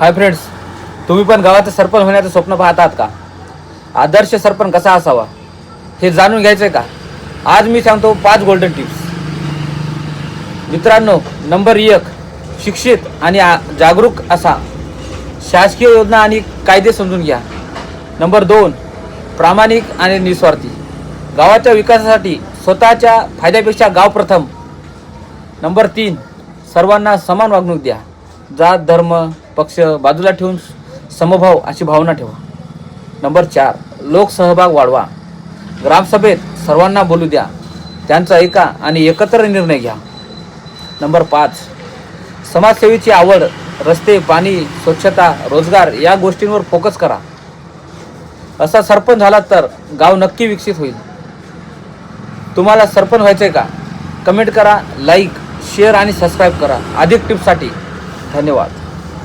Hi friends तुम्ही पण गावात सरपंच होण्याचं स्वप्न पाहतात का? आदर्श सरपंच कसा असावा? हे जाणून घ्यायचंय का? आज मी सांगतो पाच गोल्डन टिप्स मित्रांनो नंबर एक शिक्षित आणि आ- जागरूक असा. शासकीय योजना आणि कायदे समजून घ्या. नंबर दोन प्रामाणिक आणि निस्वार्थी. गावाच्या विकासासाठी स्वतःच्या फायद्यापेक्षा गाव प्रथम. नंबर तीन सर्वांना समान वागणूक द्या. जात धर्म पक्ष बाजूला ठेवून समभाव अशी भावना ठेवा. नंबर चार लोकसहभाग वाढवा. ग्रामसभेत सर्वांना बोलू द्या. त्यांचा ऐका आणि एकत्र निर्णय घ्या. नंबर पाच समाजसेवेची आवड रस्ते पाणी स्वच्छता रोजगार या गोष्टींवर फोकस करा. असा सरपंच झाला तर गाव नक्की विकसित होईल. तुम्हाला सरपंच व्हायचंय का? कमेंट करा लाईक शेअर आणि सबस्क्राईब करा. अधिक टिप्ससाठी धन्यवाद.